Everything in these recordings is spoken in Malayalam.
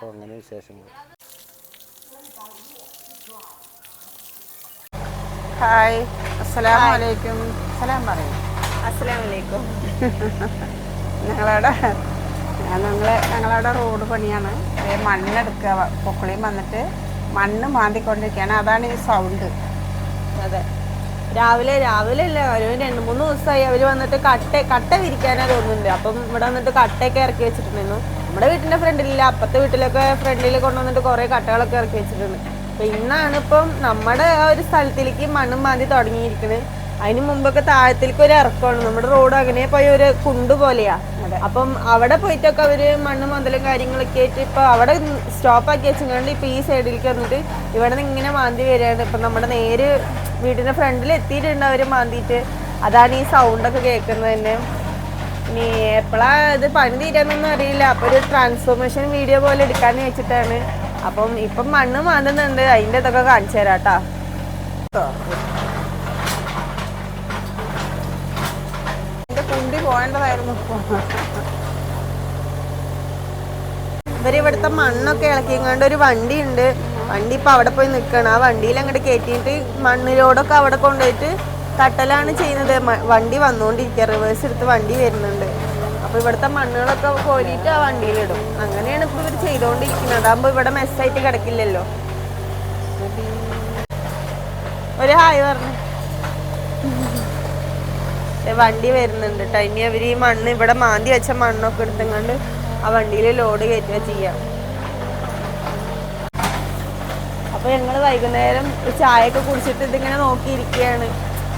അപ്പോൾ അങ്ങനെ വിശേഷങ്ങൾ. ഹായ്. അസ്സലാമു അലൈക്കും. സലാം പറയും. അസ്സലാം വലൈക്കും ഞങ്ങളവിടെ ഞങ്ങളെ ഞങ്ങളവിടെ റോഡ് പണിയാണ്. മണ്ണെടുക്കുക പൊക്കളിയും വന്നിട്ട് മണ്ണ് മാന്തിക്കൊണ്ടിരിക്കുകയാണ്. അതാണ് ഈ സൗണ്ട്. അതെ. രാവിലെ രാവിലെ അല്ല? ഒരു രണ്ട് മൂന്ന് ദിവസമായി അവർ വന്നിട്ട് കട്ട കട്ട വിരിക്കാനാണ് തോന്നുന്നുണ്ട്. അപ്പം ഇവിടെ വന്നിട്ട് കട്ടയൊക്കെ ഇറക്കി വെച്ചിട്ടുണ്ടായിരുന്നു. നമ്മുടെ വീട്ടിന്റെ ഫ്രണ്ടിലില്ല അപ്പുറത്തെ വീട്ടിലൊക്കെ ഫ്രണ്ടിൽ കൊണ്ടുവന്നിട്ട് കുറേ കട്ടകളൊക്കെ ഇറക്കി വെച്ചിട്ടുണ്ട്. അപ്പൊ ഇന്നാണ് ഇപ്പം നമ്മുടെ ആ ഒരു സ്ഥലത്തിലേക്ക് മണ്ണും മാന്തി തുടങ്ങിയിരിക്കുന്നത് അതിന് മുമ്പൊക്കെ താഴത്തിലേക്ക് ഒരു ഇറക്കമാണ്. നമ്മുടെ റോഡ് അങ്ങനെ പോയ ഒരു കുണ്ട് പോലെയാ. അപ്പം അവിടെ പോയിട്ടൊക്കെ അവർ മണ്ണ് മന്തലും കാര്യങ്ങളൊക്കെ ആയിട്ട് ഇപ്പൊ അവിടെ സ്റ്റോപ്പ് ആക്കി വെച്ചിട്ടുണ്ട് ഇപ്പൊ ഈ സൈഡിലേക്ക് വന്നിട്ട് ഇവിടെ നിന്ന് ഇങ്ങനെ മാന്തി വരികയാണ് ഇപ്പൊ നമ്മുടെ നേര് വീടിന്റെ ഫ്രണ്ടിൽ എത്തിയിട്ടുണ്ട് അവർ മാന്തിയിട്ട്. അതാണ് ഈ സൗണ്ട് ഒക്കെ കേൾക്കുന്നത് തന്നെ. ഇനി എപ്പോഴാ ഇത് പണി തീരാന്നൊന്നും അറിയില്ല. അപ്പൊ ഒരു ട്രാൻസ്ഫോർമേഷൻ വീഡിയോ പോലെ എടുക്കാന്ന് വെച്ചിട്ടാണ്. അപ്പം ഇപ്പം മണ്ണ് മാന്തുന്നുണ്ട്. അതിന്റെ ഇതൊക്കെ കാണിച്ചു തരാട്ടാ. എന്റെ കുണ്ടി പോകേണ്ടതായിരുന്നു ഇവർ ഇവിടുത്തെ മണ്ണൊക്കെ ഇളക്കിങ്ങാണ്ട് ഒരു വണ്ടി ഉണ്ട് വണ്ടി ഇപ്പൊ അവിടെ പോയി നിൽക്കണം ആ വണ്ടിയിൽ അങ്ങോട്ട് കയറ്റിയിട്ട് മണ്ണിലോടൊക്കെ അവിടെ കൊണ്ടുപോയിട്ട് തട്ടലാണ് ചെയ്യുന്നത്. വണ്ടി വന്നുകൊണ്ടിരിക്കുക റിവേഴ്സ് എടുത്ത് വണ്ടി വരുന്നുണ്ട്. അപ്പൊ ഇവിടുത്തെ മണ്ണുകളൊക്കെ കോരിയിട്ട് ആ വണ്ടിയിലിടും അങ്ങനെയാണ് ഇപ്പൊ ഇവർ ചെയ്തുകൊണ്ടിരിക്കുന്നത് അതാകുമ്പോ ഇവിടെ മെസ്സായിട്ട് കിടക്കില്ലല്ലോ. ഒരു ഹായ് പറഞ്ഞു. വണ്ടി വരുന്നുണ്ട് കേട്ടോ ഇനി അവർ ഈ മണ്ണ് ഇവിടെ മാന്തി വെച്ച മണ്ണൊക്കെ എടുത്തങ്ങാണ്ട് ആ വണ്ടിയിൽ ലോഡ് കയറ്റുക ചെയ്യാം. അപ്പൊ ഞങ്ങൾ വൈകുന്നേരം ചായയൊക്കെ കുടിച്ചിട്ട് ഇതിങ്ങനെ നോക്കിയിരിക്കുകയാണ്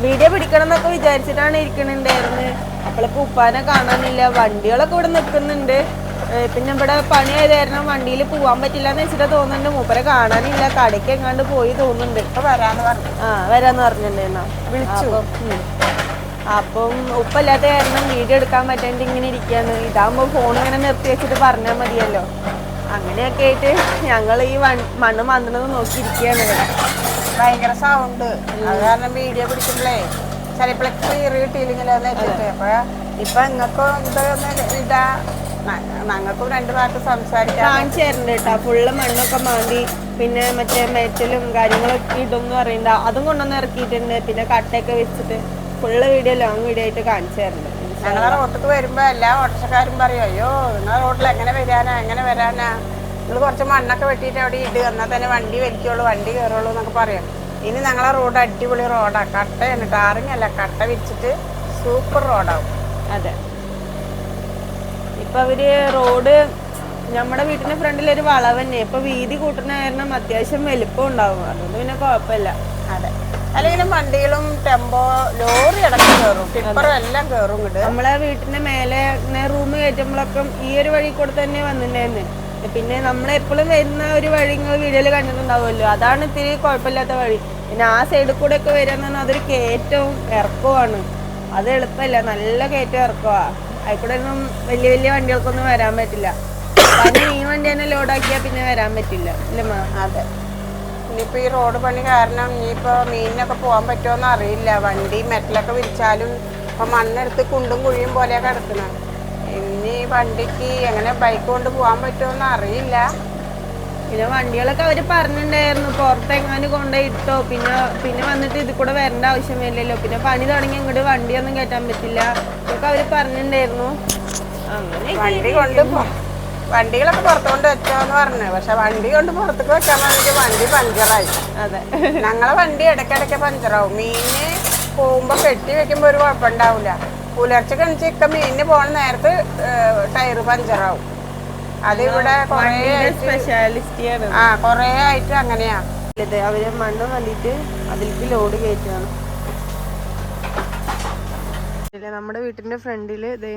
വീഡിയോ പിടിക്കണം എന്നൊക്കെ വിചാരിച്ചിട്ടാണ് ഇരിക്കണുണ്ടായിരുന്നത് അപ്പോഴൊക്കെ ഉപ്പാനെ കാണാനില്ല. വണ്ടികളൊക്കെ ഇവിടെ നിൽക്കുന്നുണ്ട്. പിന്നെ ഇവിടെ പണിയായത് കാരണം വണ്ടിയിൽ പോവാൻ പറ്റില്ല എന്ന് വെച്ചിട്ട് തോന്നുന്നുണ്ട്. മൂപ്പരെ കാണാനില്ല. കടയ്ക്ക് എങ്ങാണ്ട് പോയി തോന്നുന്നുണ്ട്. ഇപ്പൊ വരാന്ന് പറഞ്ഞു. ആ വരാന്ന് പറഞ്ഞിട്ടുണ്ടായിരുന്നു വിളിച്ചു. അപ്പം, ഉപ്പ ഇല്ലാത്ത കാരണം വീഡിയോ എടുക്കാൻ പറ്റാണ്ട് ഇങ്ങനെ ഇരിക്കുകയാണ് ഇതാകുമ്പോ ഫോൺ ഇങ്ങനെ നിർത്തി വെച്ചിട്ട് പറഞ്ഞാൽ മതിയല്ലോ. അങ്ങനെയൊക്കെ ആയിട്ട് ഞങ്ങൾ ഈ മണ്ണ് മന്ത്രണത് നോക്കിയിരിക്കുകയാണ് ഇവിടെ. ഭയങ്കര സൗണ്ട് അത് കാരണം വീഡിയോ പിടിക്കുമ്പോഴേ ചിലപ്പോഴൊക്കെ ക്ലിയർ കിട്ടിയില്ലെങ്കിലെന്ന് വെച്ചിട്ട് അപ്പൊ ഇപ്പൊ നിങ്ങൾക്കും ഇതൊന്ന് ഇതാ? ഞങ്ങൾക്കും രണ്ടു വാക്ക് സംസാരിക്കാം കാണിച്ചു കേട്ടോ. ഫുള്ള് മണ്ണൊക്കെ മാന്തി. പിന്നെ മറ്റേ മെറ്റലും കാര്യങ്ങളൊക്കെ ഇതൊന്നും അറിയണ്ട. പറയണ്ട അതും കൊണ്ടൊന്ന് ഇറക്കിയിട്ടുണ്ട്. പിന്നെ കട്ടയൊക്കെ വെച്ചിട്ട് ഫുള്ള് വീഡിയോ ലോങ് വീഡിയോ ആയിട്ട് കാണിച്ചു തരുന്നുണ്ട് ഞങ്ങളെ റോട്ടിക്ക് വരുമ്പോ എല്ലാ ഓട്ടോക്കാരും പറയും അയ്യോ നിങ്ങളെ റോട്ടിൽ എങ്ങനെ വരാനാ? എങ്ങനെ വരാനാ? നിങ്ങൾ കുറച്ച് മണ്ണൊക്കെ വെട്ടിയിട്ട് അവിടെ ഇട്ട് എന്നാൽ തന്നെ വണ്ടി വലിക്കുള്ളൂ വണ്ടി കയറുള്ളൂ എന്നൊക്കെ പറയാം. ഇനി ഞങ്ങളെ റോഡ് അടിപൊളി റോഡാ. കട്ടയാണ് ടാറിങ് അല്ല കട്ട വിരിച്ചിട്ട് സൂപ്പർ റോഡാവും. അതെ. ഇപ്പൊ അവർ റോഡ് നമ്മുടെ വീട്ടിന്റെ ഫ്രണ്ടിൽ ഒരു വളവ് തന്നെ. ഇപ്പൊ വീതി കൂട്ടുന്ന കാരണം അത്യാവശ്യം വലിപ്പം ഉണ്ടാവും. അതുകൊണ്ട് പിന്നെ കുഴപ്പമില്ല. അതെ. അല്ലെങ്കിലും വണ്ടികളും ടെമ്പോ ലോറി അടക്കം കയറും. ടിപ്പറും എല്ലാം കയറും ഇങ്ങോട്ട് നമ്മളെ വീട്ടിന്റെ മേലെ റൂം കയറ്റുമ്പോഴൊക്കെ ഈ ഒരു വഴി കൂടെ തന്നെ വന്നിട്ടുണ്ടായിരുന്നു. പിന്നെ നമ്മളെപ്പോഴും വരുന്ന ഒരു വഴി നിങ്ങൾ വീഡിയോയിൽ കണ്ടിട്ടുണ്ടാവുമല്ലോ. അതാണ് ഇത്തിരി കുഴപ്പമില്ലാത്ത വഴി. പിന്നെ ആ സൈഡിൽ കൂടെ ഒക്കെ എന്ന് പറഞ്ഞാൽ അതൊരു കയറ്റവും ഇറക്കവുമാണ്. അത് എളുപ്പമല്ല. നല്ല കയറ്റം ഇറക്കുവാ. അതിൽക്കൂടെ ഒന്നും വലിയ വലിയ വണ്ടികൾക്കൊന്നും വരാൻ പറ്റില്ല. പനി ഈ വണ്ടി തന്നെ ലോഡാക്കിയാൽ പിന്നെ വരാൻ പറ്റില്ല. അല്ലേ അതെ. ഇനിയിപ്പോ ഈ റോഡ് പണി കാരണം ഇനിയിപ്പോ മീനിനൊക്കെ പോകാൻ പറ്റുമോ അറിയില്ല. വണ്ടി മെറ്റലൊക്കെ വിരിച്ചാലും ഇപ്പൊ മണ്ണെടുത്ത് കുണ്ടും കുഴിയും പോലെയാ കിടക്കുന്നത് ഇനി വണ്ടിക്ക് എങ്ങനെ ബൈക്ക് കൊണ്ട് പോകാൻ പറ്റുമെന്ന് അറിയില്ല. പിന്നെ വണ്ടികളൊക്കെ അവർ പറഞ്ഞിട്ടുണ്ടായിരുന്നു പുറത്തെങ്ങാനും കൊണ്ടുപോയി ഇട്ടോ? പിന്നെ പിന്നെ വന്നിട്ട് ഇത് കൂടെ വരേണ്ട ആവശ്യമില്ലല്ലോ പിന്നെ പണി തുടങ്ങി ഇങ്ങോട്ട് വണ്ടിയൊന്നും കയറ്റാൻ പറ്റില്ല. ഇതൊക്കെ അവർ പറഞ്ഞിട്ടുണ്ടായിരുന്നു അങ്ങനെ വണ്ടി കൊണ്ട് വണ്ടികളൊക്കെ പുറത്തുകൊണ്ട് വെച്ചോന്ന് പറഞ്ഞു. പക്ഷെ വണ്ടി കൊണ്ട് പുറത്തേക്ക് വെക്കാൻ വേണ്ടി വണ്ടി പഞ്ചറായി. അതെ. ഞങ്ങളെ വണ്ടി ഇടയ്ക്കിടയ്ക്ക് പഞ്ചറാവും. മീന് പോകുമ്പോ കെട്ടി വെക്കുമ്പോ ഒരു കുഴപ്പമുണ്ടാവില്ല പുലർച്ചെ കണിച്ച് ഇക്ക മീനിന് പോണ നേരത്ത് ടയർ പഞ്ചറാവും. അത് ഇവിടെ കുറേ ആയിട്ട് ആ കൊറേ ആയിട്ട് അങ്ങനെയാ. ഇത് അവർ മണ്ണ് വന്നിട്ട് അതിലേക്ക് ലോഡ് കയറ്റുകയാണ് ഇല്ല നമ്മുടെ വീട്ടിന്റെ ഫ്രണ്ടിൽ ഇതേ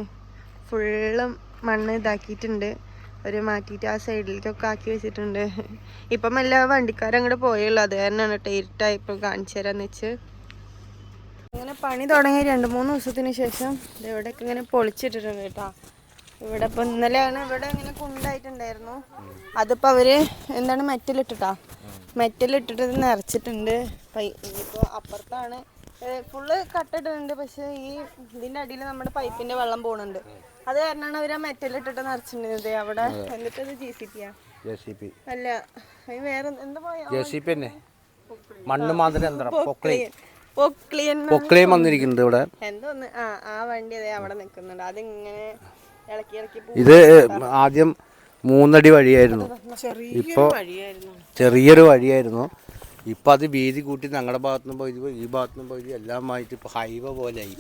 ഫുള്ളും മണ്ണ് ഇതാക്കിയിട്ടുണ്ട്. ഒരു മാറ്റിട്ട് ആ സൈഡിലേക്കൊക്കെ ആക്കി വെച്ചിട്ടുണ്ട്. ഇപ്പം എല്ലാ വണ്ടിക്കാരും അങ്ങോട്ട് പോയുള്ളൂ അത് കാരണമാണ് ടൈറ്റായി ഇപ്പൊ കാണിച്ചു തരാന്ന് വെച്ച്. അങ്ങനെ പണി തുടങ്ങി രണ്ട് മൂന്ന് ദിവസത്തിന് ശേഷം ഇവിടെ ഇവിടെയൊക്കെ ഇങ്ങനെ പൊളിച്ചിട്ടിട്ടുണ്ട് കേട്ടോ. ഇവിടെ ഇപ്പം ഇന്നലെയാണ് ഇവിടെ ഇങ്ങനെ കുണ്ടായിട്ടുണ്ടായിരുന്നു. അതിപ്പോൾ അവർ എന്താണ് മെറ്റലിട്ടിട്ടാ? മെറ്റലിട്ടിട്ട് നിറച്ചിട്ടുണ്ട്. ഇനിയിപ്പോ അപ്പുറത്താണ് ഫുള്ള് കട്ടിട്ടുണ്ട് പക്ഷെ ഈ ഇതിന്റെ അടിയിൽ നമ്മുടെ പൈപ്പിന്റെ വെള്ളം പോണുണ്ട്. അത് കാരണമാണ് അവർ ആ മെറ്റലിട്ടിട്ട് നിറച്ചിട്ടുണ്ടത് അവിടെ എന്നിട്ട് ഇത് ജി സി പിയാ പി അല്ല വേറെ എന്താ മണ്ണ് മാതിരി പൊക്ലിയൻ വന്നിരിക്കുന്നുണ്ട് ഇവിടെ. എന്തോന്ന്? ആ ആ വണ്ടി അതെ അവിടെ നിൽക്കുന്നുണ്ട് അതിങ്ങനെ ഇളക്കി ഇളക്കി പോ- ഇത് ആദ്യം മൂന്നടി വഴിയായിരുന്നു. ഇപ്പോൾ ചെറിയൊരു വഴിയായിരുന്നു. ഇപ്പം അത് വീതി കൂട്ടി ഞങ്ങളുടെ ഭാഗത്തുനിന്ന് പോയി ഈ ഭാഗത്തുനിന്ന് പോയി എല്ലാം ആയിട്ട് ഇപ്പോൾ ഹൈവേ പോലെയായി.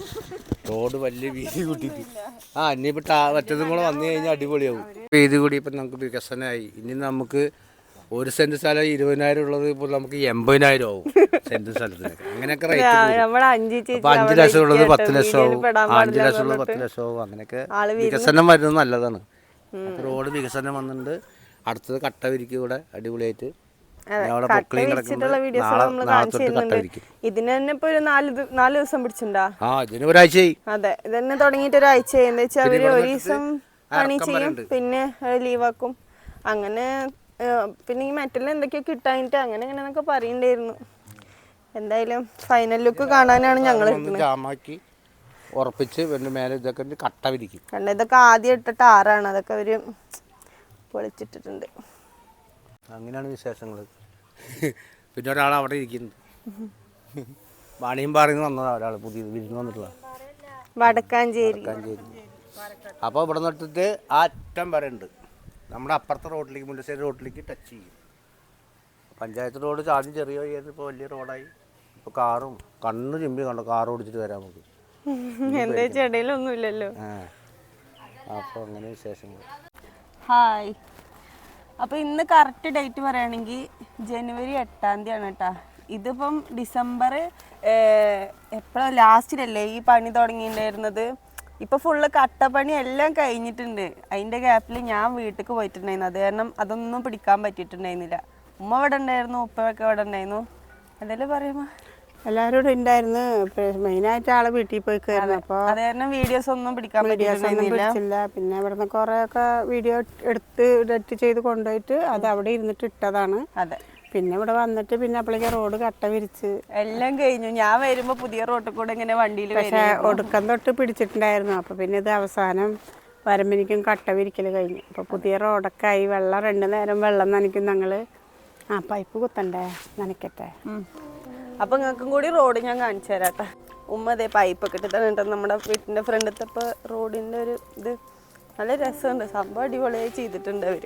റോഡ് വലിയ വീതി കൂട്ടിയിട്ട്. ആ ഇനിയിപ്പോൾ ടാ മറ്റതും കൂടെ വന്നു കഴിഞ്ഞാൽ അടിപൊളിയാവും. വീതി കൂടി ഇപ്പം നമുക്ക് വികസനമായി ഇനി നമുക്ക് ഒരു സെന്റ് സ്ഥലം ഇരുപതിനായിരം ഉള്ളത് ഇപ്പോൾ നമുക്ക് എൺപതിനായിരം ആവും സെന്റ് സ്ഥലത്തിന് അങ്ങനെയൊക്കെ റേറ്റ് അഞ്ചി ചേച്ചി അപ്പൊ അഞ്ച് ലക്ഷം ഉള്ളത് പത്ത് ലക്ഷം ആവും. അഞ്ച് ലക്ഷം ഉള്ളത് പത്ത് ലക്ഷം ആവും. അങ്ങനെയൊക്കെ വികസനം വരുന്നത് നല്ലതാണ്. റോഡ് വികസനം വന്നിട്ടുണ്ട്. അടുത്തത് കട്ട വിരിക്കും ഇവിടെ അടിപൊളിയായിട്ട് ഇതിന് തന്നെ ഇപ്പൊ ഒരു നാല് നാല് ദിവസം പിടിച്ചിട്ടുണ്ടാ? അതെ ഇതന്നെ എന്താ വെച്ചാൽ അവർ ഒരു ദിവസം പണി ചെയ്യും. പിന്നെ ലീവാക്കും അങ്ങനെ പിന്നെ ഈ മെറ്റലിൽ എന്തൊക്കെയോ കിട്ടാനിട്ട് അങ്ങനെ അങ്ങനെ എന്നൊക്കെ പറയണ്ടായിരുന്നു. എന്തായാലും ഫൈനൽ ലുക്ക് കാണാനാണ് ഞങ്ങൾ ജാമാക്കി ഉറപ്പിച്ച് പിന്നെ മേലെ ഇതൊക്കെ ഇട്ട് കട്ട വിരിക്കും കണ്ട ഇതൊക്കെ ആദ്യം ഇട്ടിട്ട് ആറാണ്. അതൊക്കെ അവർ പൊളിച്ചിട്ടിട്ടുണ്ട്. അങ്ങനെയാണ് വിശേഷങ്ങൾ പിന്നെ ഒരാൾ അവിടെ ഇരിക്കുന്നത് വാണിയും പാറിന്ന് വന്നതാ ഒരാൾ പുതിയത് വിരുന്ന് വന്നിട്ടുള്ള. വടക്കാഞ്ചേരി. അപ്പോൾ ഇവിടെ നിന്നിട്ട് ആ അറ്റം വരെ ഉണ്ട്. നമ്മുടെ അപ്പുറത്തെ റോഡിലേക്ക് മുല്ലശ്ശേരി റോഡിലേക്ക് ടച്ച് ചെയ്യും. പഞ്ചായത്ത് റോഡ് ആദ്യം ചെറിയ വഴിയായിരുന്നു ഇപ്പോൾ വലിയ റോഡായി. ഇപ്പോൾ കാറും കണ്ണ് ചിമ്പി കണ്ടോ കാർ ഓടിച്ചിട്ട് വരാം നമുക്ക്. എന്താ അപ്പോൾ അങ്ങനെ വിശേഷങ്ങൾ ഹായ്. അപ്പോൾ ഇന്ന് കറക്റ്റ് ഡേറ്റ് പറയുകയാണെങ്കിൽ ജനുവരി എട്ടാം തീയതിയാണ് കേട്ടോ. ഇതിപ്പം ഡിസംബർ എപ്പോഴാണ് ലാസ്റ്റിലല്ലേ ഈ പണി തുടങ്ങിയിട്ടുണ്ടായിരുന്നത്? ഇപ്പൊ ഫുള്ള് കട്ടപ്പണി എല്ലാം കഴിഞ്ഞിട്ടുണ്ട്. അതിന്റെ ഗ്യാപ്പിൽ ഞാൻ വീട്ടിൽ പോയിട്ടുണ്ടായിരുന്നു. അത് കാരണം അതൊന്നും പിടിക്കാൻ പറ്റിയിട്ടുണ്ടായിരുന്നില്ല. ഉമ്മ ഇവിടെ ഉണ്ടായിരുന്നു ഉപ്പയൊക്കെ ഇവിടെ ഉണ്ടായിരുന്നു. എന്തായാലും പറയുമ്പോ എല്ലാവരോടും ഇവിടെ ഉണ്ടായിരുന്നു മെയിനായിട്ട് ആളെ വീട്ടിൽ പോയി കയറുന്നു അപ്പോൾ അത് കാരണം വീഡിയോസ് ഒന്നും പിടിക്കാൻ പറ്റിയില്ല പിന്നെ ഇവിടെ നിന്ന് ഇവിടുന്ന് കുറേയൊക്കെ വീഡിയോ എടുത്ത് എഡിറ്റ് ചെയ്ത് കൊണ്ടുപോയിട്ട് അത് അവിടെ ഇരുന്നിട്ട് ഇട്ടതാണ്. അതെ. പിന്നെ ഇവിടെ വന്നിട്ട് പിന്നെ അപ്പോഴേക്ക് റോഡ് കട്ട വിരിച്ച്. എല്ലാം കഴിഞ്ഞു. ഞാൻ വരുമ്പോ പുതിയ റോട്ടിൽ കൂടെ ഇങ്ങനെ വണ്ടിയിൽ പക്ഷെ ഒടുക്കം തൊട്ട് പിടിച്ചിട്ടുണ്ടായിരുന്നു. അപ്പൊ പിന്നെ ഇത് അവസാനം വരമ്പനിക്കും കട്ട വിരിക്കൽ കഴിഞ്ഞു. അപ്പൊ പുതിയ റോഡൊക്കെ ആയി വെള്ളം രണ്ടു നേരം വെള്ളം നനയ്ക്കും ഞങ്ങൾ. ആ പൈപ്പ് കുത്തണ്ടേ? നനയ്ക്കട്ടെ. അപ്പൊ നിങ്ങൾക്കും കൂടി റോഡ് ഞാൻ കാണിച്ചു തരാട്ടെ. ഉമ്മ അതേ പൈപ്പൊക്കെ ഇട്ടിട്ട് നമ്മുടെ വീട്ടിന്റെ ഫ്രണ്ടിലത്തെ റോഡിന്റെ ഒരു ഇത്. നല്ല രസമുണ്ട്. സംഭവം അടിപൊളിയായി ചെയ്തിട്ടുണ്ട് അവർ.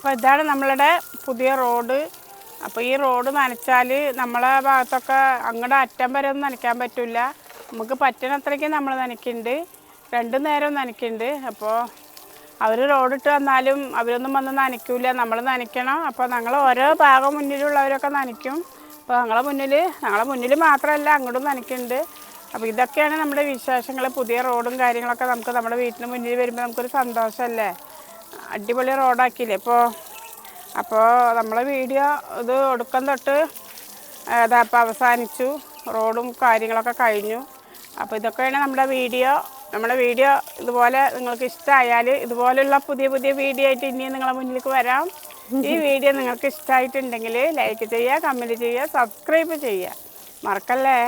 അപ്പോൾ ഇതാണ് നമ്മളുടെ പുതിയ റോഡ്. അപ്പോൾ ഈ റോഡ് നനച്ചാൽ നമ്മളെ ഭാഗത്തൊക്കെ അങ്ങോട്ട് അറ്റം വരെ ഒന്നും നനയ്ക്കാൻ പറ്റില്ല നമുക്ക് പറ്റണത്രയ്ക്ക് നമ്മൾ നനയ്ക്കുന്നുണ്ട് രണ്ടു നേരം നനയ്ക്കുന്നുണ്ട് അപ്പോൾ അവർ റോഡിട്ട് വന്നാലും അവരൊന്നും വന്ന് നനയ്ക്കില്ല നമ്മൾ നനയ്ക്കണം. അപ്പോൾ ഞങ്ങൾ ഓരോ ഭാഗം മുന്നിലുള്ളവരൊക്കെ നനയ്ക്കും. അപ്പോൾ ഞങ്ങളെ മുന്നിൽ ഞങ്ങളെ മുന്നിൽ മാത്രമല്ല അങ്ങോട്ടും നനയ്ക്കുന്നുണ്ട് അപ്പോൾ ഇതൊക്കെയാണ് നമ്മുടെ വിശേഷങ്ങൾ പുതിയ റോഡും കാര്യങ്ങളൊക്കെ നമുക്ക് നമ്മുടെ വീട്ടിന് മുന്നിൽ വരുമ്പോൾ നമുക്കൊരു സന്തോഷമല്ലേ അടിപൊളി റോഡാക്കിയില്ലേ? ഇപ്പോൾ അപ്പോൾ നമ്മളെ വീഡിയോ ഇത് ഒടുക്കം തൊട്ട് അതപ്പോൾ അവസാനിച്ചു. റോഡും കാര്യങ്ങളൊക്കെ കഴിഞ്ഞു. അപ്പോൾ ഇതൊക്കെയാണ് നമ്മുടെ വീഡിയോ. നമ്മുടെ വീഡിയോ ഇതുപോലെ നിങ്ങൾക്ക് ഇഷ്ടമായാൽ ഇതുപോലുള്ള പുതിയ പുതിയ വീഡിയോ ആയിട്ട് ഇനിയും നിങ്ങളെ മുന്നിലേക്ക് വരാം. ഈ വീഡിയോ നിങ്ങൾക്ക് ഇഷ്ടമായിട്ടുണ്ടെങ്കിൽ ലൈക്ക് ചെയ്യുക കമന്റ് ചെയ്യുക സബ്സ്ക്രൈബ് ചെയ്യുക. മറക്കല്ലേ?